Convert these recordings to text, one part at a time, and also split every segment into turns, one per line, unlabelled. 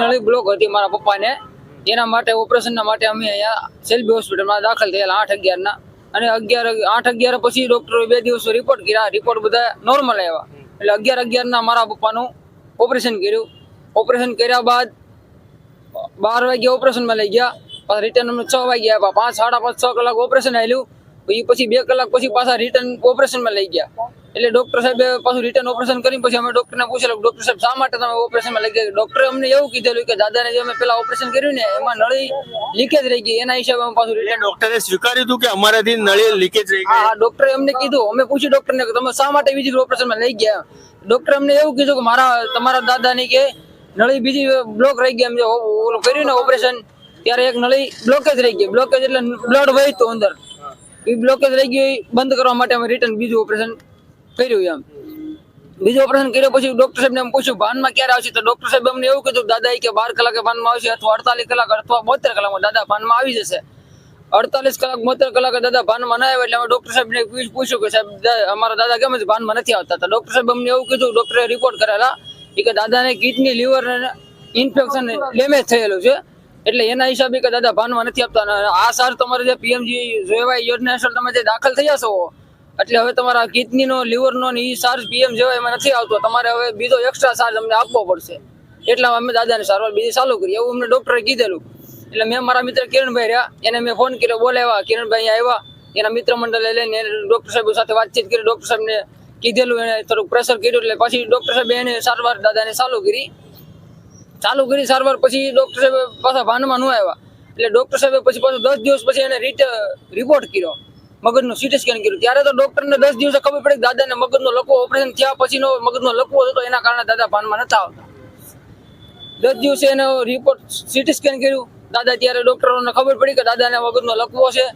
નળી બ્લોક હતી મારા પપ્પાને. એના માટે ઓપરેશનના માટે અમે અહીંયા સેલ્બી હોસ્પિટલમાં દાખલ થયેલા આઠ અગિયારના અને અગિયાર આઠ અગિયાર પછી ડોક્ટરે બે દિવસો રિપોર્ટ કર્યા. રિપોર્ટ બધા નોર્મલ આવ્યા. એટલે અગિયાર અગિયારના મારા પપ્પાનું ઓપરેશન કર્યું. ઓપરેશન કર્યા બાદ બાર વાગે ઓપરેશનમાં લઈ ગયા. પાછા રિટર્ન અમને છ વાગે આવ્યા પાંચ, સાડા પાંચ, છ કલાક ઓપરેશન પછી પછી બે કલાક પછી પાછા રિટર્ન ઓપરેશનમાં લઈ ગયા. એટલે ડોક્ટર સાહેબ પાછું રિટર્ન ઓપરેશન કરી પછી અમે ડોક્ટરને પૂછેલું ડોક્ટર સાહેબ શા માટે તમે ઓપરેશનમાં લઈ ગયા ડોક્ટરે અમને એવું કીધેલું કે દાદાને જે અમે પેલા ઓપરેશન કર્યું ને એમાં નળી લીકેજ રહી ગઈ એના હિસાબે અમે પાછું રિટર્ન
ડોક્ટરે સ્વીકાર્યું હતું કે અમારાથી નળી લીકેજ રહી ગઈ?
હા ડોક્ટરે અમને કીધું. અમે પૂછ્યું ડોક્ટરને કે તમે શા માટે બીજી ઓપરેશનમાં લઈ ગયા? ડોક્ટરે અમને એવું કીધું કે મારા તમારા દાદાની કે નળી બીજી બ્લોક રહી ગઈ એમ જે ઓલું કર્યું ને ઓપરેશન ત્યારે એક નળી બ્લોકેજ રહી ગઈ. બ્લોકેજ એટલે બ્લડ વહેતું અંદર. એ બ્લોકેજ રહી ગયું બંધ કરવા માટે અમે રિટર્ન બીજું ઓપરેશન કર્યું એમ. બીજો ઓપરેશન કર્યો પછી ડોક્ટર સાહેબને એમ પૂછ્યું, ભાનમાં ક્યારે આવશે? તો ડોક્ટર સાહેબ અમને એવું કીધું દાદા કે બાર કલાકે ભાનમાં આવશે અથવા અડતાલીસ કલાક અથવા બોતેર કલાકમાં દાદા ભાનમાં આવી જશે. અડતાલીસ કલાક, બોતેર કલાકે દાદા ભાનમાં ના આવે એટલે અમે ડોક્ટર સાહેબને પૂછ- પૂછ્યું કે, સાહેબ અમારા દાદા કેમ ભાનમાં નથી આવતા? તો ડોક્ટર સાહેબ અમને એવું કીધું ડોક્ટરે રિપોર્ટ કરેલા એ કે દાદાને કિડની લીવર ઇન્ફેક્શન ડેમેજ થયેલું છે. એટલે એના હિસાબે કે દાદા ભાનમાં નથી આપતા આ સાર તમારે જે પીએમજી જોવાય યોજના હેઠળ તમે જે દાખલ થયા છો એટલે હવે તમારા કિડનીનો લીવર નો એ ચાર્જ પીએમ જેવા એમાં નથી આવતો. તમારે હવે બીજો એક્સ્ટ્રા ચાર્જ અમને આપવો પડશે. એટલા અમે દાદાને સારવાર બીજી ચાલુ કરી. એવું અમને ડોક્ટરે કીધેલું. એટલે મેં મારા મિત્ર કિરણભાઈ રહ્યા. એને મેં ફોન કર્યો, બોલાવ્યા. કિરણભાઈ આવ્યા. એના મિત્ર મંડળે લઈને ડોક્ટર સાહેબ સાથે વાતચીત કરી. ડોક્ટર સાહેબને કીધેલું, એને થોડુંક પ્રેશર કર્યું એટલે પછી ડોક્ટર સાહેબે એને સારવાર દાદાને ચાલુ કરી. ચાલુ કરી સારવાર પછી ડોક્ટર સાહેબ પાછા ભાનમાં ન આવ્યા. એટલે ડોક્ટર સાહેબે પછી પાછું દસ દિવસ પછી એને રિટ રિપોર્ટ કર્યો. મગજનું સીટી સ્કેન કર્યું. ત્યારે તો ડોક્ટરને દસ દિવસે ખબર પડી દાદાને મગજનો લકવો ઓપરેશન થયા પછીનો મગજનો લકવો હતો એના કારણે દાદા ભાનમાં નતા આવતા. દસ દિવસે એનો રિપોર્ટ સીટી સ્કેન કર્યું. દાદા ત્યારે ડોક્ટરોને ખબર પડી કે દાદાને મગજનો લકવો છે.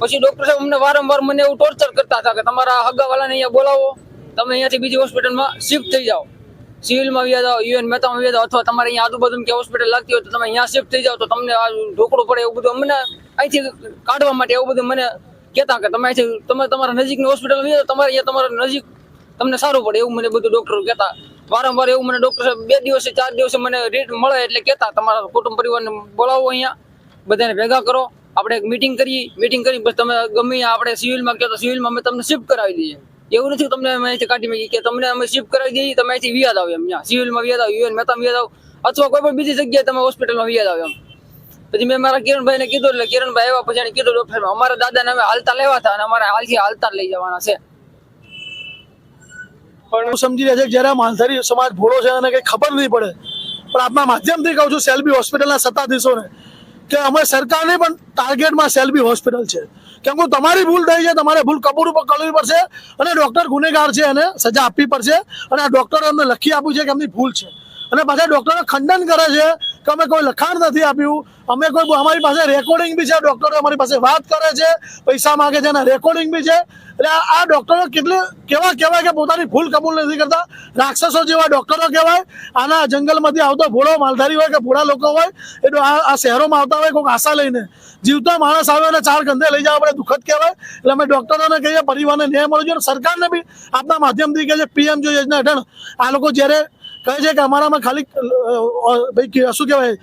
પછી ડોક્ટર સાહેબ અમને વારંવાર મને એવું ટોર્ચર કરતા હતા કે તમારા હગાવાલાને અહીંયા બોલાવો. તમે અહીંયાથી બીજી હોસ્પિટલમાં શિફ્ટ થઈ જાઓ. સિવિલમાં વ્યા જાઓ, યુએન મહેતામાં વ્યા જાઓ, અથવા તમારે અહીંયા આજુબાજુ કે હોસ્પિટલ લાગતી હોય તો તમે અહીંયા શિફ્ટ થઈ જાઓ તો તમને આ ઢોકળું પડે એવું બધું અમને અહીંથી કાઢવા માટે એવું બધું મને કહેતા કે તમે તમે તમારા નજીકની હોસ્પિટલ લઈ તમારે અહીંયા તમારા નજીક તમને સારું પડે એવું મને બધું ડૉક્ટરો કહેતા. વારંવાર એવું મને ડૉક્ટર સાહેબ બે દિવસે, ચાર દિવસે મને રેટ મળે એટલે કહેતા, તમારા કુટુંબ પરિવારને બોલાવો અહીંયા, બધાને ભેગા કરો, આપણે એક મિટિંગ કરીએ. મીટિંગ કરી પછી તમે ગમે આપણે સિવિલમાં કહેતા, સિવિલમાં અમે તમને શિફ્ટ કરાવી દઈએ. એવું નથી તમને અમે કાઢી મૂકીએ કે તમને અમે શિફ્ટ કરાવી દઈએ, તમે અહીંથી વ્યાજ આવ્યો એમ અહીંયા સિવિલમાં વ્યાજ આવ્યો યુએન મહેતા વ્યાજ આવો, અથવા કોઈ પણ બીજી જગ્યાએ તમે હોસ્પિટલમાં વ્યાજ આવ્યો એમ. પછી મેં મારા કિરણભાઈને કીધું એટલે કિરણભાઈ આવ્યા પછી કીધું ડોક્ટર અમારા દાદાને હવે હાલતા લેવા હતા અને અમારે હાલથી હાલતા લઈ જવાના છે.
પણ હું સમજી રહ્યા છે જ્યારે માલધારી સમાજ ભોળો છે અને કંઈ ખબર નહીં પડે, પણ આપના માધ્યમથી કહું છું, સેલ્બી હોસ્પિટલના સત્તાધીશોને, કે અમે સરકારની પણ ટાર્ગેટમાં સેલ્બી હોસ્પિટલ છે. કેમ કે તમારી ભૂલ થઈ છે, તમારે ભૂલ કપૂર ઉપર કરવી પડશે અને ડૉક્ટર ગુનેગાર છે, એને સજા આપવી પડશે અને આ ડૉક્ટરે અમને લખી આપ્યું છે કે એમની ભૂલ છે. અને પાછા ડૉક્ટરો ખંડન કરે છે કે અમે કોઈ લખાણ નથી આપ્યું. અમે કોઈ અમારી પાસે રેકોર્ડિંગ બી છે ડૉક્ટરો અમારી પાસે વાત કરે છે, પૈસા માગે છે એના રેકોર્ડિંગ બી છે. એટલે આ ડૉક્ટરો કેટલે કેવા કહેવાય કે પોતાની ભૂલ કબૂલ નથી કરતા. રાક્ષસો જેવા ડૉક્ટરો કહેવાય. આના જંગલમાંથી આવતો ભોળો માલધારી હોય કે ભોળા લોકો હોય, એ આ આ શહેરોમાં આવતા હોય, કોઈક આશા લઈને. જીવતો માણસ આવે અને ચાર ગંધે લઈ જાવ આપણે દુઃખદ કહેવાય. એટલે અમે ડૉક્ટરોને કહીએ, પરિવારને ન્યાય મળવો જોઈએ સરકારને બી આપના માધ્યમથી કહે છે, પીએમ જો યોજના હેઠળ આ લોકો જ્યારે કહે છે કે અમારામાં ખાલી ભાઈ શું કહેવાય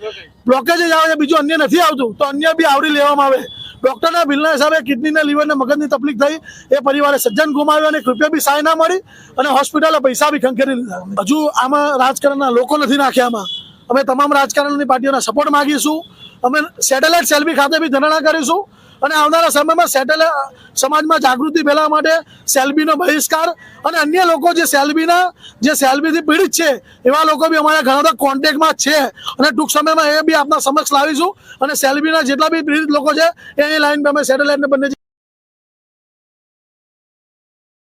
બ્લોકેજ જ આવે છે, બીજું અન્ય નથી આવતું, તો અન્ય બી આવરી લેવામાં આવે. ડૉક્ટરના બિલના હિસાબે કિડનીને લીવરને મગજની તકલીફ થઈ, એ પરિવારે સજ્જન ગુમાવ્યો અને કૃપયા બી સહાય ના મળી અને હોસ્પિટલે પૈસા બી ખંખેરી લીધા. હજુ આમાં રાજકારણના લોકો નથી નાખ્યા આમાં. અમે તમામ રાજકારણની પાર્ટીઓના સપોર્ટ માગીશું. અમે સેટેલાઇટ સેલ્ફી ખાતે બી ધરણા કરીશું. અને આવનારા સમયમાં સેટેલાઇટ સમાજમાં જાગૃતિ ફેલાવવા માટે સેલ્બીનો બહિષ્કાર અને અન્ય લોકો જે સેલ્બીના જે સેલ્બીથી પીડિત છે, એવા લોકો બી અમારા ઘણા બધા કોન્ટેક્ટમાં છે. અને ટૂંક સમયમાં એ બી આપના સમક્ષ લાવીશું. અને સેલ્બીના જેટલા બી પીડિત લોકો છે એની લાઈન અમે સેટેલાઇટને બંને